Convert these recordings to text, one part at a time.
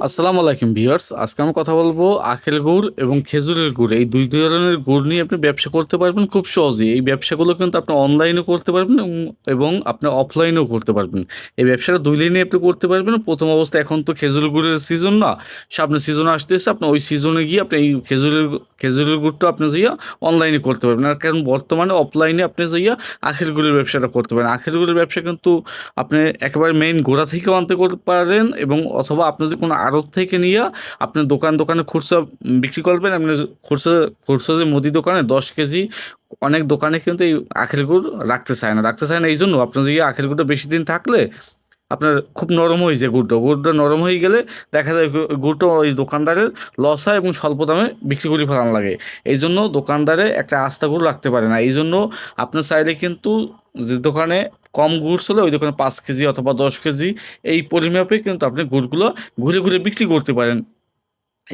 আসসালামু আলাইকুম ভিউয়ার্স, আজকে আমি কথা বলব আখের গুড় এবং খেজুরের গুড়। এই দুই ধরনের গুড় নিয়ে আপনি ব্যবসা করতে পারবেন খুব সহজেই। এই ব্যবসাগুলো কিন্তু আপনি অনলাইনেও করতে পারবেন এবং- এবং আপনি অফলাইনেও করতে পারবেন। এই ব্যবসাটা দুই লাইনে আপনি করতে পারবেন। প্রথম অবস্থা এখন তো খেজুরের গুড়ের সিজন না। সামনে সিজন আসতেছে আপনি ওই সিজনে গিয়ে আপনি এই খেজুরের খেজুরের গুড়টা আপনি যাইয়া অনলাইনে করতে পারবেন। আর কারণ বর্তমানে অফলাইনে আপনি যাইয়া আখের গুড়ের ব্যবসাটা করতে পারেন। আখের গুড়ের ব্যবসা কিন্তু আপনি একেবারে মেইন গোড়া থেকেও আনতে করতে পারেন এবং অথবা আপনি যদি কোনো আড়ত থেকে নিয়ে আপনার দোকান, দোকানে খুচরা বিক্রি করবেন, আপনি খুচরা খুচরা যে মুদি দোকানে দশ কেজি, অনেক দোকানে কিন্তু এই আখের গুড় রাখতে চায় না। রাখতে চায় না এই জন্য আপনার যদি আখের গুড়টা বেশি দিন থাকলে আপনার খুব নরম হয়ে যায় গুড়টা। গুড়টা নরম হয়ে গেলে দেখা যায় গুড়টা ওই দোকানদারের লস হয় এবং স্বল্প দামে বিক্রি করে ফেলানো লাগে। এই জন্য দোকানদারে একটা আস্থা গুড় রাখতে পারে না। এই জন্য আপনার চাইলে কিন্তু যে দোকানে কম গুড় ছিল, ওই দোকানে পাঁচ কেজি অথবা দশ কেজি, এই পরিমাপে কিন্তু আপনি গুড়গুলো ঘুরে ঘুরে বিক্রি করতে পারেন।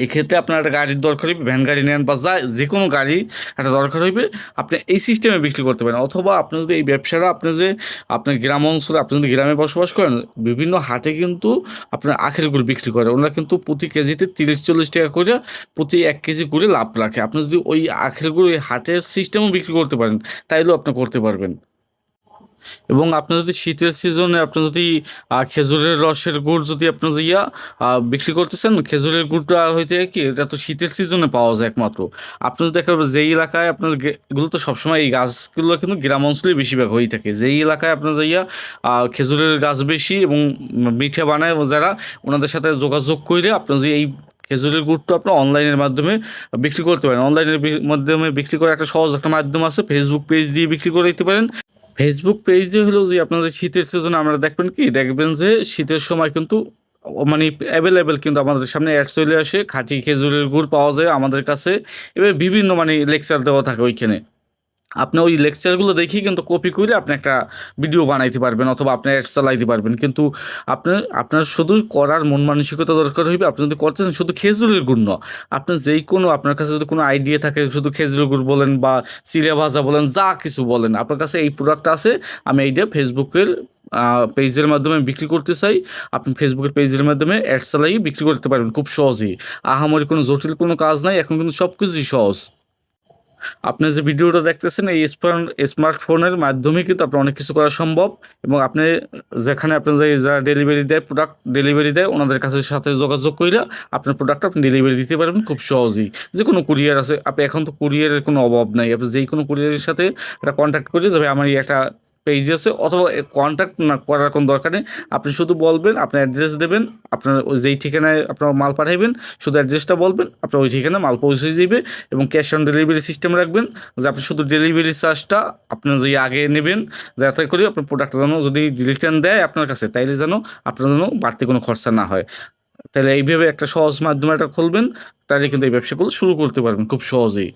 এক্ষেত্রে আপনার একটা গাড়ির দরকার হইবে, ভ্যান গাড়ি নেন বা যা যে কোনো গাড়ি একটা দরকার হইবে, আপনি এই সিস্টেমে বিক্রি করতে পারেন। অথবা আপনি যদি এই ব্যবসাটা আপনি যে আপনার গ্রাম অঞ্চলে আপনি যদি গ্রামে বসবাস করেন, বিভিন্ন হাটে কিন্তু আপনার আখের গুড় বিক্রি করে। ওনারা কিন্তু প্রতি কেজিতে তিরিশ, চল্লিশ টাকা করে প্রতি এক কেজি করে লাভ রাখে। আপনি যদি ওই আখের গুড় ওই হাটের সিস্টেমও বিক্রি করতে পারেন, তাইলেও আপনি করতে পারবেন। এবং আপনার যদি শীতের সিজনে আপনি যদি খেজুরের রসের গুড় যদি আপনি ইয়া বিক্রি করতেছেন, খেজুরের গুড়টা হইতে কি, এটা তো শীতের সিজনে পাওয়া যায় একমাত্র। আপনি যদি দেখা যেই এলাকায় আপনার এগুলো তো সবসময় এই গাছগুলো কিন্তু গ্রাম অঞ্চলে বেশিরভাগ হয়ে থাকে। যেই এলাকায় আপনার যাইয়া খেজুরের গাছ বেশি এবং মিঠে বানায় যারা ওনাদের সাথে যোগাযোগ করে আপনার যে এই খেজুরের গুড়টা আপনি অনলাইনের মাধ্যমে বিক্রি করতে পারেন। অনলাইনের মাধ্যমে বিক্রি করার একটা সহজ একটা মাধ্যম আছে ফেসবুক পেজ দিয়ে বিক্রি করে দিতে পারেন। ফেসবুক পেজে হলো যে আপনাদের শীতের সিজনে আমরা দেখবেন কি? দেখবেন যে শীতের সময় কিন্তু মানে অ্যাভেলেবেল কিন্তু আমাদের সামনে অ্যাড চলে আসে। খাঁটি খেজুরের গুড় পাওয়া যায় আমাদের কাছে। এবার বিভিন্ন মানে লেকচার দেওয়া থাকে ওইখানে। আপনি ওই লেকচারগুলো দেখেই কিন্তু কপি করে আপনি একটা ভিডিও বানাইতে পারবেন অথবা আপনি অ্যাড চালাইতে পারবেন। কিন্তু আপনি, আপনার শুধু করার মন মানসিকতা দরকার হইবে, আপনি যদি করছেন শুধু খেজুরের গুড় না, আপনি যেই কোনো আপনার কাছে যদি কোনো আইডিয়া থাকে, শুধু খেজুরের গুড় বলেন বা চিড়ে ভাজা বলেন, যা কিছু বলেন, আপনার কাছে এই প্রোডাক্ট আছে, আমি এইটা ফেসবুকের পেজের মাধ্যমে বিক্রি করতে চাই, আপনি ফেসবুকের পেজের মাধ্যমে অ্যাড চালাই বিক্রি করতে পারবেন খুব সহজেই। আহামরি কোনো জটিল কোনো কাজ নাই, এখন কিন্তু সব কিছুই সহজ। আপনি যে ভিডিওটা দেখতেছেন, এই স্মার্ট, স্মার্টফোনের মাধ্যমে কিন্তু আপনার অনেক কিছু করা সম্ভব এবং আপনি যেখানে আপনার যে, যারা ডেলিভারি দেয় প্রোডাক্ট ডেলিভারি দেয়, ওনাদের কাছে সাথে যোগাযোগ করলে আপনার প্রোডাক্ট আপনি ডেলিভারি দিতে পারবেন খুব সহজেই। যে কোনো কুরিয়ার আছে, আপনি এখন তো কুরিয়ারের কোনো অভাব নাই। আপনি যেই কোনো কুরিয়ারের সাথে একটা কন্ট্যাক্ট করে যাবে আমার এই একটা পেজ আছে, অথবা কন্ট্যাক্ট না করার কোনো দরকার নেই। আপনি শুধু বলবেন, আপনার অ্যাড্রেস দেবেন, আপনার ওই যেই ঠিকানায় আপনার মাল পাঠাইবেন, শুধু অ্যাড্রেসটা বলবেন, আপনার ওই ঠিকানায় মাল পৌঁছে দিবে এবং ক্যাশ অন ডেলিভারি সিস্টেম রাখবেন, যে আপনি শুধু ডেলিভারি চার্জটা আপনার যে আগে নেবেন যাতে করে আপনার প্রোডাক্টটা যেন যদি রিটার্ন দেয় আপনার কাছে, তাইলে যেন আপনার যেন বাড়তি কোনো খরচা না হয়। তাহলে এইভাবে একটা সহজ মাধ্যমে একটা খুলবেন তাহলে কিন্তু এই ব্যবসাগুলো শুরু করতে পারবেন খুব সহজেই।